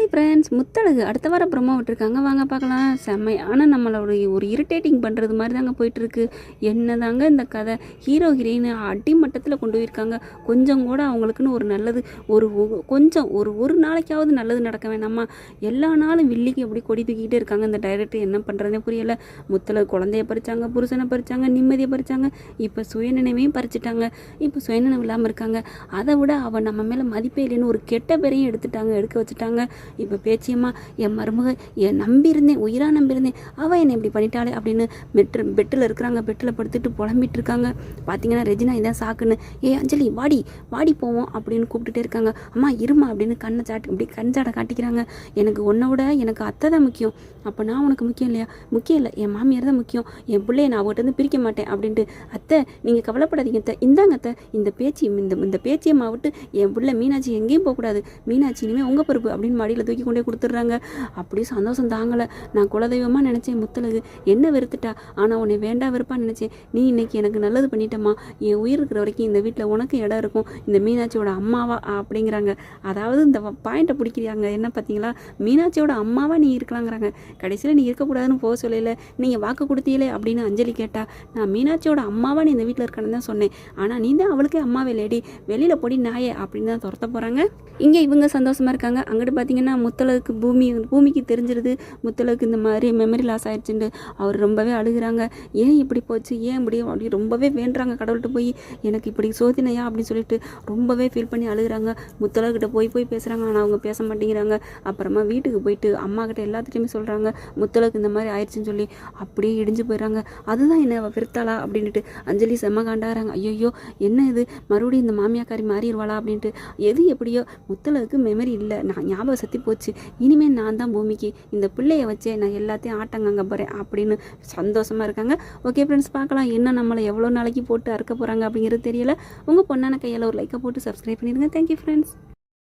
Hi friends Muthazhagu அடுத்த வாரம் promo விட்டுருக்காங்க. வாங்க பார்க்கலாம். செம்மையான நம்மளோட ஒரு இரிட்டேட்டிங் பண்ணுறது மாதிரி தாங்க போயிட்டுருக்கு. என்ன தாங்க இந்த கதை? ஹீரோ ஹீரோயின் அடி மட்டத்தில் கொண்டு போயிருக்காங்க. கொஞ்சம் கூட அவங்களுக்குன்னு ஒரு நல்லது ஒரு கொஞ்சம் ஒரு ஒரு நாளைக்காவது நல்லது நடக்க வேணாமா? எல்லா நாளும் வில்லிக்கு எப்படி கொடி தூக்கிக்கிட்டே இருக்காங்க? இந்த டைரக்டர் என்ன பண்ணுறதுனே புரியல. முத்தழகு குழந்தைய பறிச்சாங்க புருஷனை பறிச்சாங்க நிம்மதியை பறிச்சாங்க. இப்போ சுயநினைவையும் பறிச்சிட்டாங்க. இப்போ சுயநினைவு இல்லாமல் இருக்காங்க. அதை விட அவன் நம்ம மேலே மதிப்பே இல்லைன்னு ஒரு கெட்ட பேரையும் எடுத்துட்டாங்க எடுக்க வச்சுட்டாங்க. இப்போ பேச்சியம்மா என் மருமக என் நம்பியிருந்தேன் உயிராக நம்பியிருந்தேன். அவள் என்னை இப்படி பண்ணிட்டாளே அப்படின்னு பெட்டு பெட்டில் இருக்கிறாங்க. பெட்டில் படுத்துட்டு புலம்பிட்டு இருக்காங்க. பார்த்தீங்கன்னா ரெஜினா இதான் சாக்குன்னு. ஏ அஞ்சலி வாடி வாடி போவோம் அப்படின்னு கூப்பிட்டுட்டே இருக்காங்க. அம்மா இருமா அப்படின்னு கண்ணை சாட்டி இப்படி கண் சாடை காட்டிக்கிறாங்க. எனக்கு உன்னை விட எனக்கு அத்தை தான் முக்கியம். அப்போ நான் உனக்கு முக்கியம் இல்லையா? முக்கியம் இல்லை. என் மாமியார் தான் முக்கியம். என் பிள்ளைய நான் அவர்கிட்ட பிரிக்க மாட்டேன் அப்படின்ட்டு. அத்தை நீங்கள் கவலைப்படாதீங்க அத்தை. இந்தாங்க அத்தை. இந்த பேச்சு இந்த இந்த பேச்சியம்மா விட்டு என் பிள்ளை மீனாட்சி எங்கேயும் போகக்கூடாது. மீனாட்சி இனிமேல் உங்கள் பொறுப்பு அப்படின்னு மாடியில் தூக்கி கொண்டே கொடுத்துட்றாங்க. அப்படியே சந்தோஷம் தாங்கலை. நான் குலதெய்வமாக நினச்சேன் முத்தழகு. என்ன வெறுத்துட்டா? ஆனால் உன்னை வேண்டா வெறுப்பான்னு நினச்சேன். நீ இன்னைக்கு எனக்கு நல்லது பண்ணிட்டம்மா. என் உயிர் இருக்கிற வரைக்கும் இந்த வீட்டில் உனக்கு இடம் இருக்கும். இந்த மீனாட்சியோட அம்மாவா அப்படிங்கிறாங்க. அதாவது இந்த பாயிண்ட்டை பிடிக்கிறாங்க. என்ன பார்த்தீங்களா? மீனாட்சியோட அம்மாவா நீ இருக்கலாங்கிறாங்க. கடைசியில் நீ இருக்கக்கூடாதுன்னு போக சொல்லல. நீங்கள் வாக்கு கொடுத்தீங்களே அப்படின்னு அஞ்சலி கேட்டா நான் மீனாட்சியோட அம்மாவா நீ இந்த வீட்டில் இருக்கணும்னு தான் சொன்னேன். ஆனால் நீ தான் அவளுக்கே அம்மாவே லேடி வெளியில் பொடி நாயே அப்படின்னு தான் துரத்த போகிறாங்க இங்கே இவங்க சந்தோஷமாக இருக்காங்க. அங்கிட்டு பார்த்தீங்கன்னா முத்தளவுக்கு பூமி பூமிக்கு தெரிஞ்சிருது. முத்தளவுக்கு இந்த மாதிரி மெமரி லாஸ் ஆயிடுச்சுன்னு அவர் ரொம்பவே அழுகுறாங்க. ஏன் இப்படி போச்சு? ஏன் இப்படி? அப்படி ரொம்பவே வேண்டுறாங்க கடவுள்கிட்ட போய். எனக்கு இப்படி சோதினையா? அப்படின்னு சொல்லிட்டு ரொம்பவே ஃபீல் பண்ணி அழுகுறாங்க. முத்தளவுக்கிட்ட போய் போய் பேசுகிறாங்க ஆனால் அவங்க பேச மாட்டேங்கிறாங்க. அப்புறமா வீட்டுக்கு போயிட்டு அம்மா கிட்ட எல்லாத்துட்டையுமே சொல்கிறாங்க முத்தளவுக்கு இந்த மாதிரி ஆயிடுச்சுன்னு சொல்லி அப்படியே இடிஞ்சு போயிடுறாங்க. அதுதான் என்ன விருத்தாளா பெருத்தாளா அப்படின்ட்டு அஞ்சலி செம்ம காண்டாகிறாங்க ஐயோ என்ன இது? மறுபடியும் இந்த மாமியாக்காரி மாறிடுவாளா? அப்படின்ட்டு. எது எப்படியோ? முத்தளவுக்கு மெமரி இல்லை. நான் ஞாபகம் சக்தி போச்சு. இனிமேல் நான் தான் பூமிக்கு இந்த பிள்ளைய வச்சே நான் எல்லாத்தையும் ஆட்டங்கங்க போகிறேன் அப்படின்னு சந்தோஷமாக இருக்காங்க. ஓகே ஃப்ரெண்ட்ஸ் பார்க்கலாம் என்ன நம்மளை எவ்வளோ நாளைக்கு போட்டு அறுக்க போகிறாங்க அப்படிங்கிறது தெரியல. உங்கள் பொண்ணான கையில் ஒரு லைக்கை போட்டு சப்ஸ்கிரைப் பண்ணிடுங்க. Thank you friends